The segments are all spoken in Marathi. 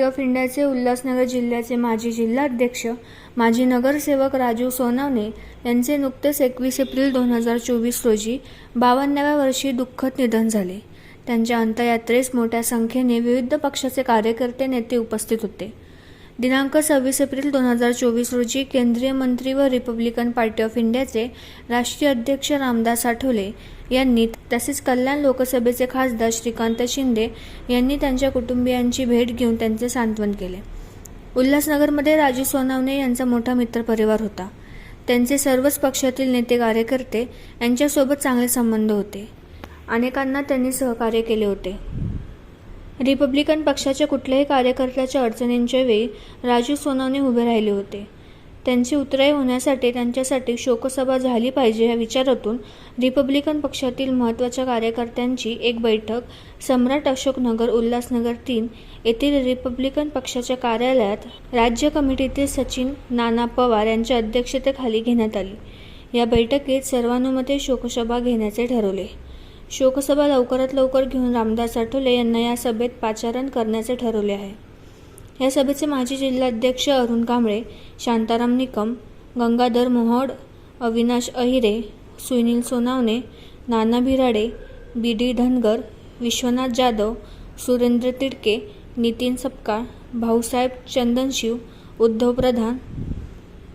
पार्टी ऑफ इंडियाचे उल्हासनगर जिल्ह्याचे माजी जिल्हाध्यक्ष माजी नगरसेवक राजू सोनवणे यांचे नुकतेच एकवीस एप्रिल दोन हजार चोवीस रोजी बावन्नाव्या वर्षी दुःखद निधन झाले. त्यांच्या अंत्ययात्रेस मोठ्या संख्येने विविध पक्षाचे कार्यकर्ते नेते उपस्थित होते. दिनांक सव्वीस एप्रिल दोन हजार चोवीस रोजी केंद्रीय मंत्री व रिपब्लिकन पार्टी ऑफ इंडियाचे राष्ट्रीय अध्यक्ष रामदास आठवले यांनी तसेच कल्याण लोकसभेचे खासदार श्रीकांत शिंदे यांनी त्यांच्या कुटुंबियांची भेट घेऊन त्यांचे सांत्वन केले. उल्हासनगरमध्ये राजू सोनावणे यांचा मोठा मित्रपरिवार होता. त्यांचे सर्वच पक्षातील नेते कार्यकर्ते यांच्यासोबत चांगले संबंध होते. अनेकांना त्यांनी सहकार्य केले होते. रिपब्लिकन पक्षाच्या कुठल्याही कार्यकर्त्याच्या अडचणींच्या वेळी राजू सोनवणे उभे राहिले होते. त्यांची उतराई होण्यासाठी त्यांच्यासाठी शोकसभा झाली पाहिजे या विचारातून रिपब्लिकन पक्षातील महत्त्वाच्या कार्यकर्त्यांची एक बैठक सम्राट अशोकनगर उल्हासनगर तीन येथील रिपब्लिकन पक्षाच्या कार्यालयात राज्य कमिटीतील सचिन नाना पवार यांच्या अध्यक्षतेखाली घेण्यात आली. या बैठकीत सर्वानुमते शोकसभा घेण्याचे ठरवले. शोकसभा लवकरात लवकर घेऊन रामदास आठवले यांना या सभेत पाचारण करण्याचे ठरवले आहे. या सभेचे माजी जिल्हाध्यक्ष Arun Kamble Shantaram Nikam Gangadhar Mohod Avinash Ahire Sunil Sonawane Nana Bhirade B D Dhangar Vishwanath Jadhav Surendra Tidke Nitin Sapkal Bhausaheb Chandanshiv Uddhav Pradhan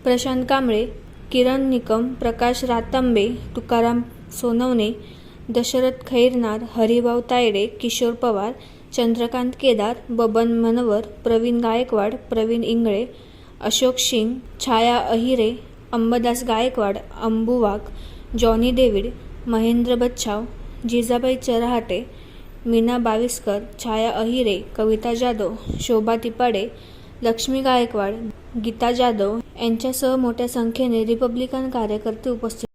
Prashant Kamble Kiran Nikam Prakash Ratambe Tukaram Sonawane Dashrath Khairnar Haribhau Tayde Kishor Pawar Chandrakant Kedar Baban Manwar Pravin Gaikwad Pravin Ingale Ashok Singh Chhaya Ahire Ambadas Gaikwad Ambu Wagh Johnny David Mahendra Bachhav Jijabai Charhate Meena Baviskar Chhaya Ahire Kavita Jadhav Shobha Tipade Lakshmi Gaikwad Geeta Jadhav यांच्यासह मोठ्या संख्येने रिपब्लिकन कार्यकर्ते उपस्थित